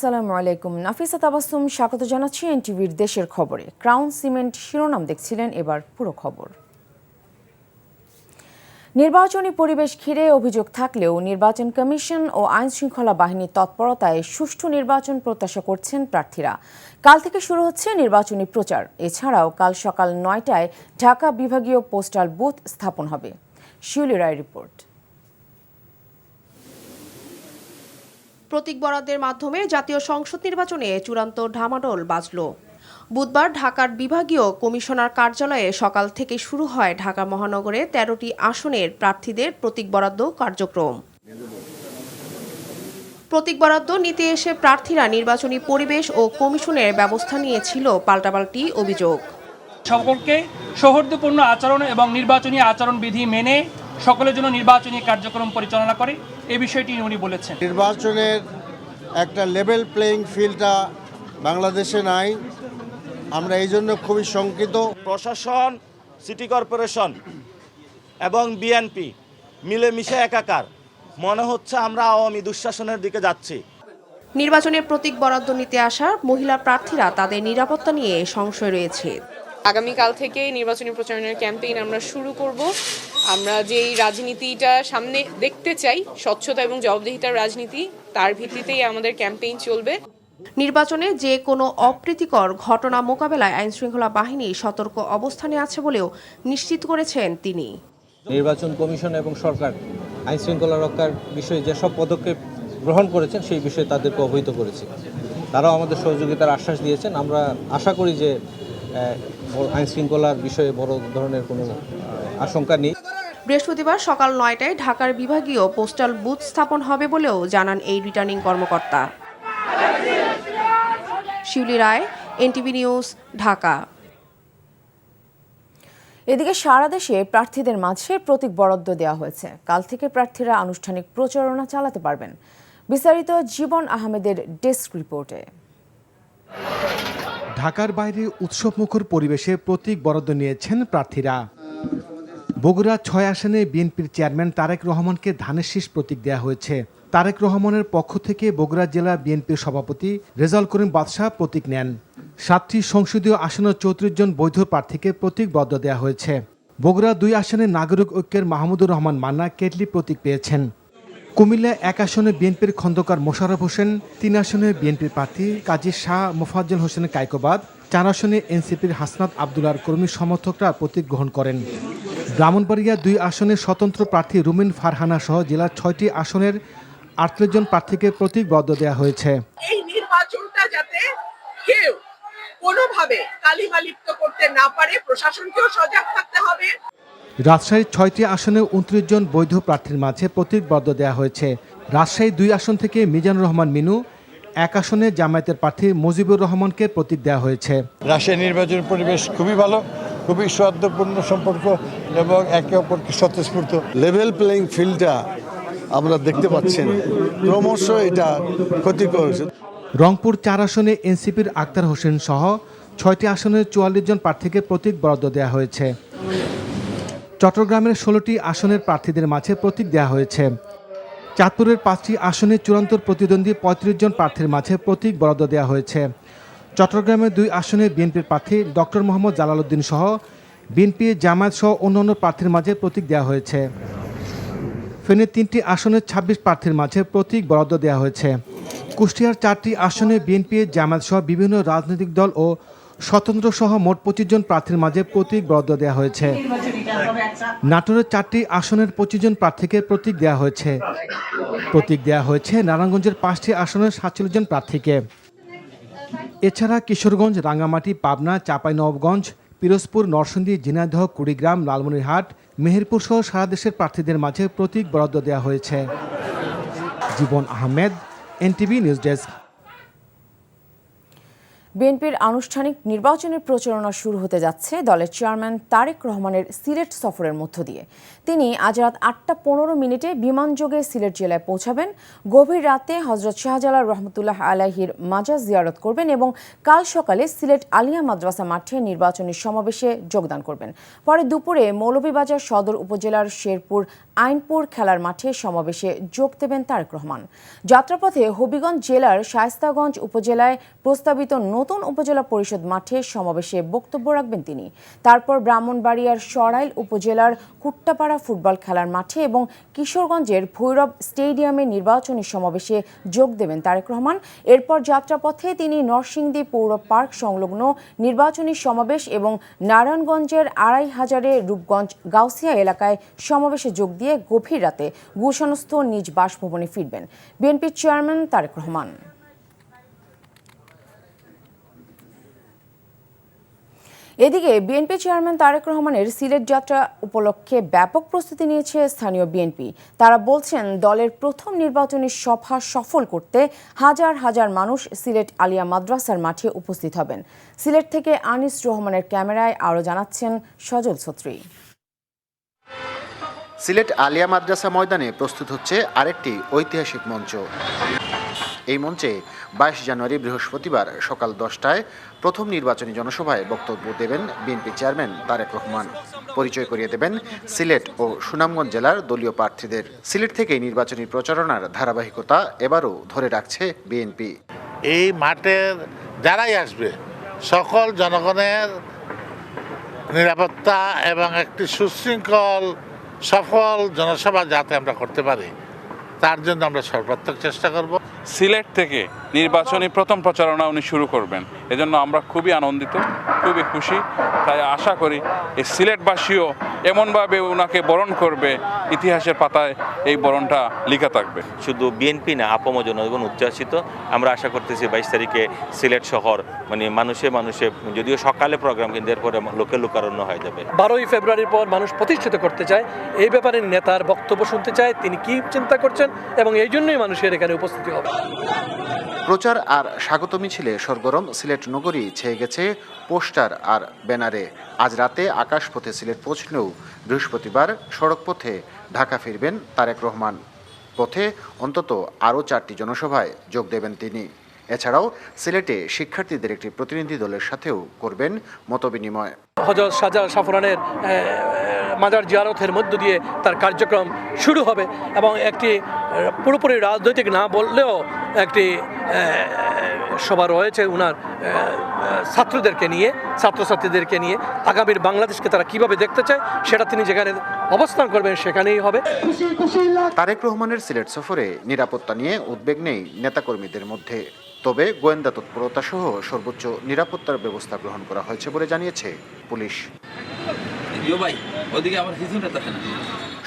আসসালামু আলাইকুম। নাফিসা তাবাসুম স্বাগত জানাচ্ছি এনটিভির দেশের খবরে। ক্রাউন সিমেন্ট শিরোনাম দেখছিলেন এবার পুরো খবর। নির্বাচনী পরিবেশ ঘিরে অভিযোগ থাকলেও নির্বাচন কমিশন ও আইন শৃঙ্খলা বাহিনীর তৎপরতায় সুষ্ঠু নির্বাচন প্রত্যাশা করছেন প্রার্থীরা। কাল থেকে শুরু হচ্ছে নির্বাচনী প্রচার। এছাড়াও কাল সকাল নয়টায় ঢাকা বিভাগীয় পোস্টাল বুথ স্থাপন হবে। শিউলি রায় রিপোর্ট। প্রতীক বরাদ্দের মাধ্যমে জাতীয় সংসদ নির্বাচনে চূড়ান্ত ঢামাডোল বাজল। বুধবার ঢাকার বিভাগীয় কমিশনার কার্যালয়ে সকাল থেকে শুরু হয় ঢাকা মহানগরে তেরোটি আসনের প্রার্থীদের প্রতীক বরাদ্দ কার্যক্রম। প্রতীক বরাদ্দ নিতে এসে প্রার্থীরা নির্বাচনী পরিবেশ ও কমিশনের ব্যবস্থা নিয়েছিল পাল্টাপাল্টি অভিযোগ। সকলকে সৌহার্দ্যপূর্ণ আচরণ এবং নির্বাচনী আচরণবিধি মেনে সকলের জন্য নির্বাচনী কার্যক্রম পরিচালনা করে। এ বিষয়টি উনি বলেছেন। নির্বাচনের একটা লেভেল প্লেয়িং ফিল্ডটা বাংলাদেশে নাই। আমরা এই জন্য খুবই শঙ্কিত। প্রশাসন সিটি কর্পোরেশন এবং বিএনপি মিলেমিশে একাকার। মনে হচ্ছে আমরা আওয়ামী দুঃশাসনের দিকে যাচ্ছি। নির্বাচনের প্রতীক বরাদ্দ নিতে আসা মহিলা প্রার্থীরা তাদের নিরাপত্তা নিয়ে সংশয় রয়েছে। আগামীকাল থেকে নির্বাচনী প্রচারণের ক্যাম্পেইন আমরা শুরু করব। আমরা যেই রাজনীতিটা সামনে দেখতে চাই স্বচ্ছতা এবং জবাবদিহিতার রাজনীতি তার ভিত্তিতেই আমাদের ক্যাম্পেইন চলবে। নির্বাচনে যে কোনো অপ্রীতিকর ঘটনা মোকাবেলায় আইনশৃঙ্খলা বাহিনী সতর্ক অবস্থানে আছে বলেও নিশ্চিত করেছেন তিনি। নির্বাচন কমিশন এবং সরকার আইন শৃঙ্খলা রক্ষার বিষয়ে যেসব পদক্ষেপ গ্রহণ করেছেন সেই বিষয়ে তাদেরকে অবহিত করেছি। তারাও আমাদের সহযোগিতার আশ্বাস দিয়েছেন। আমরা আশা করি যে আইন শৃঙ্খলার বিষয়ে বড় ধরনের কোনো আশঙ্কা নেই। বৃহস্পতিবার সকাল নয়টায় ঢাকার বিভাগীয় পোস্টাল বুথ স্থাপন হবে বলেও জানান এই রিটার্নিং কর্মকর্তা। Shiuli Roy NTV news Dhaka. এদিকে সারা দেশে প্রার্থীদের মাঝে প্রতীক বরাদ্দ দেওয়া হয়েছে। কাল থেকে প্রার্থীরা আনুষ্ঠানিক প্রচারণা চালাতে পারবেন। বিস্তারিত জীবন আহমেদের ডেস্ক রিপোর্টে। ঢাকার বাইরে উৎসবমুখর পরিবেশে প্রতীক বরাদ্দ নিয়েছেন প্রার্থীরা। বগুড়া ছয় আসনে বিএনপির চেয়ারম্যান তারেক রহমানকে ধানের শীষ প্রতীক দেওয়া হয়েছে। তারেক রহমানের পক্ষ থেকে বগুড়া জেলা বিএনপির সভাপতি রেজাল করিম বাদশাহ প্রতীক নেন। সাতটি সংসদীয় আসনে চৌত্রিশ জন বৈধ প্রার্থীকে প্রতীক বরাদ্দ দেওয়া হয়েছে। বগুড়া দুই আসনে নাগরিক ঐক্যের মাহমুদুর রহমান মান্না কেটলি প্রতীক পেয়েছেন। কুমিল্লা এক আসনে বিএনপির খন্দকার মোশাররফ হোসেন, তিন আসনে বিএনপির প্রার্থী কাজী শাহ মোফাজ্জল হোসেন কাইকোবাদ, চার আসনে এনসিপির হাসনাত আবদুল্লার কর্মী সমর্থকরা প্রতীক গ্রহণ করেন। ব্রাহ্মণবাড়িয়া দুই আসনে স্বতন্ত্র প্রার্থী রুমিন ফারহানা সহ জেলার ছয়টি আসনের আটত্রিশ জন প্রার্থীকে প্রতীক বরাদ্দ দেওয়া হয়েছে। এই নির্বাচনটা যাতে কেউ কোনোভাবে কালিমা লিপ্ত করতে না পারে, প্রশাসনকেও সজাগ থাকতে হবে। রাজশাহীর ছয়টি আসনে উনত্রিশ জন বৈধ প্রার্থীর মাঝে প্রতীক বরাদ্দ দেওয়া হয়েছে। রাজশাহী দুই আসন থেকে মিজানুর রহমান মিনু এক আসনে জামায়াতের প্রার্থী মুজিবুর রহমানকে প্রতীক দেওয়া হয়েছে। রাশিয়া নির্বাচন পরিবেশ খুবই ভালো খুবই সৌহার্দ্যপূর্ণ সম্পর্ক এবং একে অপরকে স্বতঃস্ফূর্ত। লেভেল প্লেয়িং ফিল্ডটা আমরা দেখতে পাচ্ছি ক্রমশ এটা ক্ষতিকর হয়েছে। রংপুর চার আসনে এনসিপির আক্তার হোসেন সহ ছয়টি আসনে চুয়াল্লিশ জন প্রার্থীকে প্রতীক বরাদ্দ দেওয়া হয়েছে। চট্টগ্রামের ষোলোটি আসনের প্রার্থীদের মাঝে প্রতীক দেওয়া হয়েছে। চাঁদপুরের পাঁচটি আসনে চূড়ান্ত প্রতিদ্বন্দ্বী পঁয়ত্রিশ জন প্রার্থীর মাঝে প্রতীক বরাদ্দ দেওয়া হয়েছে। চট্টগ্রামের দুই আসনে বিএনপির প্রার্থী ডক্টর মোহাম্মদ জালালউদ্দিন সহ বিএনপি, জামায়াত সহ অন্যান্য প্রার্থীর মাঝে প্রতীক দেওয়া হয়েছে। ফেনীর তিনটি আসনে ২৬ প্রার্থীর মাঝে প্রতীক বরাদ্দ দেওয়া হয়েছে। কুষ্টিয়ার চারটি আসনে বিএনপি, জামায়াত সহ বিভিন্ন রাজনৈতিক দল ও স্বতন্ত্র সহ মোট পঁচিশ জন প্রার্থীর মাঝে প্রতীক বরাদ্দ দেওয়া হয়েছে। নাটোরের চারটি আসনের পঁচিশ জন প্রার্থীকে প্রতীক দেওয়া হয়েছে। প্রতীক দেওয়া হয়েছে নারায়ণগঞ্জের পাঁচটি আসনের সাতচল্লিশ জন প্রার্থীকে। এছাড়া কিশোরগঞ্জ রাঙ্গামাটি পাবনা চাঁপাইনবাবগঞ্জ পিরোজপুর নরসিংদী ঝিনাইদহ কুড়িগ্রাম লালমনিরহাট মেহেরপুর সহ সারা দেশের প্রার্থীদের মাঝে প্রতীক বরাদ্দ দেওয়া হয়েছে। Jibon Ahmed NTV news desk. বিএনপির আনুষ্ঠানিক নির্বাচনের প্রচারণা শুরু হতে যাচ্ছে দলের চেয়ারম্যান তারেক রহমানের সিলেট সফরের মধ্য দিয়ে। তিনি আজ রাত আটটা পনেরো মিনিটে বিমানযোগে সিলেট জেলায় পৌঁছাবেন। গভীর রাতে হজরত শাহজালাল রহমতুল্লাহ আলাহির মাজাজ জিয়ারত করবেন এবং কাল সকালে সিলেট আলিয়া মাদ্রাসা মাঠে নির্বাচনী সমাবেশে যোগদান করবেন। পরে দুপুরে মৌলভীবাজার সদর উপজেলার শেরপুর আইনপুর খেলার মাঠে সমাবেশে যোগ দেবেন তারেক রহমান। যাত্রাপথে হবিগঞ্জ জেলার শায়স্তাগঞ্জ উপজেলায় প্রস্তাবিত নতুন উপজেলা পরিষদ মাঠে সমাবেশে বক্তব্য রাখবেন তিনি। তারপর ব্রাহ্মণবাড়িয়ার সরাইল উপজেলার কুট্টাপাড়া ফুটবল খেলার মাঠে এবং কিশোরগঞ্জের ভৈরব স্টেডিয়ামে নির্বাচনী সমাবেশে যোগ দেবেন তারেক রহমান। এরপর যাত্রাপথে তিনি নরসিংদী পৌর পার্ক সংলগ্ন নির্বাচনী সমাবেশ এবং নারায়ণগঞ্জের আড়াই হাজারে রূপগঞ্জ গাউসিয়া এলাকায় সমাবেশে যোগ দিয়ে গভীর রাতে গুলশানস্থ নিজ বাসভবনে ফিরবেন। বিএনপির চেয়ারম্যান তারেক রহমান। এদিকে বিএনপি চেয়ারম্যান তারেক রহমানের সিলেট যাত্রা উপলক্ষে ব্যাপক প্রস্তুতি নিয়েছে স্থানীয় বিএনপি। তারা বলছেন, দলের প্রথম নির্বাচনী সভা সফল করতে হাজার হাজার মানুষ সিলেট আলিয়া মাদ্রাসার মাঠে উপস্থিত হবেন। সিলেট থেকে আনিস রহমানের ক্যামেরায় আরও জানাচ্ছেন সজল ছত্রী। সিলেট আলিয়া মাদ্রাসা ময়দানে প্রস্তুত হচ্ছে আরেকটি ঐতিহাসিক মঞ্চ। এই মঞ্চে বাইশ জানুয়ারি বৃহস্পতিবার সকাল দশটায় প্রথম নির্বাচনী জনসভায় বক্তব্য দেবেন বিএনপি চেয়ারম্যান তারেক রহমান। পরিচয় করিয়ে দেবেন সিলেট ও সুনামগঞ্জ জেলার দলীয় প্রার্থীদের। সিলেট থেকে নির্বাচনী প্রচারণার ধারাবাহিকতা এবারও ধরে রাখছে বিএনপি। এই মাঠের যারাই আসবে, সকল জনগণের নিরাপত্তা এবং একটি সুশৃঙ্খল সফল জনসভা যাতে আমরা করতে পারি, তার জন্য আমরা সর্বাত্মক চেষ্টা করব। সিলেট থেকে নির্বাচনী প্রথম প্রচারণা উনি শুরু করবেন। এজন্য আমরা খুবই আনন্দিত। খুবই খুশি। তাই আশা করি এই সিলেটবাসীও এমনভাবে ওনাকে বরণ করবে ইতিহাসের পাতায় এই বরণটা লিখা থাকবে। শুধু বিএনপি না আপম জনগণ উচ্ছ্বাসিত। আমরা আশা করতেছি বাইশ তারিখে সিলেট শহর মানে মানুষে মানুষে যদিও সকালে প্রোগ্রাম কিন্তু এরপরে লোকে লোকারণ্য হয়ে যাবে। বারোই ফেব্রুয়ারির পর মানুষ প্রতিষ্ঠিত করতে চায়। এই ব্যাপারে নেতার বক্তব্য শুনতে চায় তিনি কি চিন্তা করছেন এবং এই জন্যই মানুষের এখানে উপস্থিতি হবে। প্রচার আর স্বাগত মিছিলে সরগরম সিলেট নগরী ছেয়ে গেছে পোস্টার আর ব্যানারে। আজ রাতে আকাশপথে সিলেট পৌঁছলেও বৃহস্পতিবার সড়কপথে ঢাকা ফিরবেন তারেক রহমান। পথে অন্তত আরও চারটি জনসভায় যোগ দেবেন তিনি। এছাড়াও সিলেটে শিক্ষার্থীদের একটি প্রতিনিধি দলের সাথেও করবেন মতবিনিময়। হজরত শাহজাল সাফরানের মাজার জিয়ারতের মধ্য দিয়ে তার কার্যক্রম শুরু হবে এবং একটি পুরোপুরি রাজনৈতিক না বললেও একটি সভা রয়েছে ওনার ছাত্রদেরকে নিয়ে ছাত্রছাত্রীদেরকে নিয়ে। আগামীর বাংলাদেশকে তারা কীভাবে দেখতে চায় সেটা তিনি যেখানে অবস্থান করবেন সেখানেই হবে। তারেক রহমানের সিলেট সফরে নিরাপত্তা নিয়ে উদ্বেগ নেই নেতাকর্মীদের মধ্যে। তবে গোয়েন্দা তৎপরতা সহ সর্বোচ্চ নিরাপত্তার ব্যবস্থা গ্রহণ করা হয়েছে বলে জানিয়েছে পুলিশ।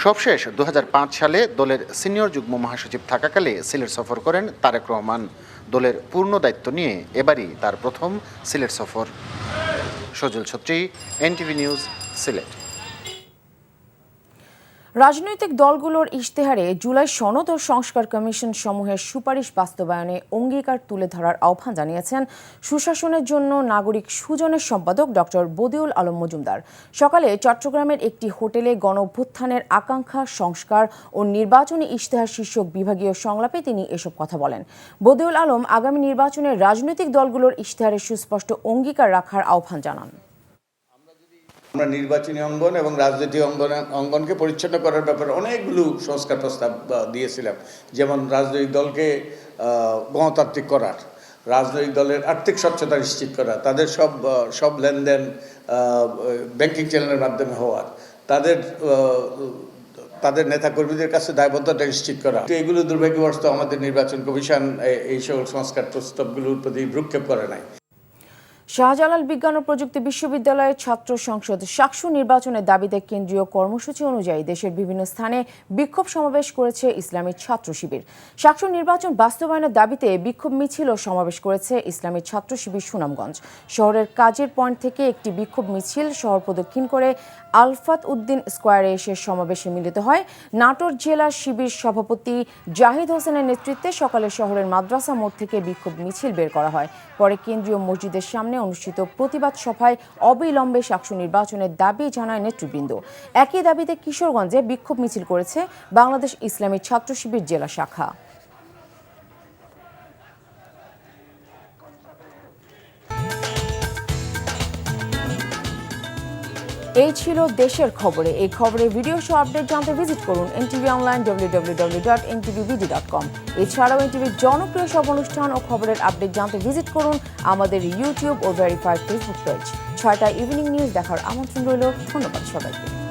সবশেষ দু হাজার পাঁচ সালে দলের সিনিয়র যুগ্ম মহাসচিব থাকাকালে সিলেট সফর করেন তারেক রহমান। দলের পূর্ণ দায়িত্ব নিয়ে এবারই তার প্রথম সিলেট সফর। Sajal Chhatri, NTV news, Sylhet. রাজনৈতিক দলগুলোর ইশতেহারে জুলাই সনদ ও সংস্কার কমিশন সমূহের সুপারিশ বাস্তবায়নে অঙ্গীকার তুলে ধরার আহ্বান জানিয়েছেন সুশাসনের জন্য নাগরিক সুজনের সম্পাদক ডক্টর বদিউল আলম মজুমদার। সকালে চট্টগ্রামের একটি হোটেলে গণ অভ্যুত্থানের আকাঙ্ক্ষা, সংস্কার ও নির্বাচনী ইশতেহার শীর্ষক বিভাগীয় সংলাপে তিনি এসব কথা বলেন। বদিউল আলম আগামী নির্বাচনে রাজনৈতিক দলগুলোর ইশতেহারে সুস্পষ্ট অঙ্গীকার রাখার আহ্বান জানান। আমরা নির্বাচনী অঙ্গন এবং রাজনৈতিক অঙ্গন, অঙ্গনকে পরিচ্ছন্ন করার ব্যাপারে অনেকগুলো সংস্কার প্রস্তাব দিয়েছিলাম। যেমন রাজনৈতিক দলকে গণতান্ত্রিক করার, রাজনৈতিক দলের আর্থিক স্বচ্ছতা নিশ্চিত করা, তাদের সব সব লেনদেন ব্যাংকিং চ্যানেলের মাধ্যমে হওয়ার, তাদের তাদের নেতাকর্মীদের কাছে দায়বদ্ধতা নিশ্চিত করা। তো এগুলো দুর্ভাগ্যবশত আমাদের নির্বাচন কমিশন এই সকল সংস্কার প্রস্তাবগুলোর প্রতি ভ্রুক্ষেপ করে নাই। শাহজালাল বিজ্ঞান ও প্রযুক্তি বিশ্ববিদ্যালয়ের ছাত্র সংসদ সাকসু নির্বাচনের দাবিতে কেন্দ্রীয় কর্মসূচি অনুযায়ী দেশের বিভিন্ন স্থানে বিক্ষোভ সমাবেশ করেছে ইসলামী ছাত্র শিবির। সাকসু নির্বাচন বাস্তবায়নের দাবিতে বিক্ষোভ মিছিল ও সমাবেশ করেছে ইসলামী ছাত্র শিবির সুনামগঞ্জ। শহরের কাজের পয়েন্ট থেকে একটি বিক্ষোভ মিছিল শহর প্রদক্ষিণ করে আলফাত উদ্দিন স্কোয়ারে এসে সমাবেশে মিলিত হয়। নাটোর জেলা শিবির সভাপতি জাহিদ হোসেনের নেতৃত্বে সকালে শহরের মাদ্রাসা মোড় থেকে বিক্ষোভ মিছিল বের করা হয়। পরে কেন্দ্রীয় মসজিদের সামনে অনুষ্ঠিত প্রতিবাদ সভায় অবিলম্বে সাকসু নির্বাচনের দাবি জানায় নেতৃবৃন্দ। একই দাবিতে কিশোরগঞ্জে বিক্ষোভ মিছিল করেছে বাংলাদেশ ইসলামী ছাত্র শিবির জেলা শাখা। এই ছিল দেশের খবরে। এই খবরে ভিডিও শো আপডেট জানতে ভিজিট করুন এনটিভি অনলাইন কম এছাড়াও এনটিভির জনপ্রিয় সব অনুষ্ঠান ও খবরের আপডেট জানতে ভিজিট করুন আমাদের ইউটিউব ও ভেরিফাইড ফেসবুক পেজ ছয়টা ইভিনিং নিউজ দেখার আমন্ত্রণ রইল। ধন্যবাদ সবাইকে।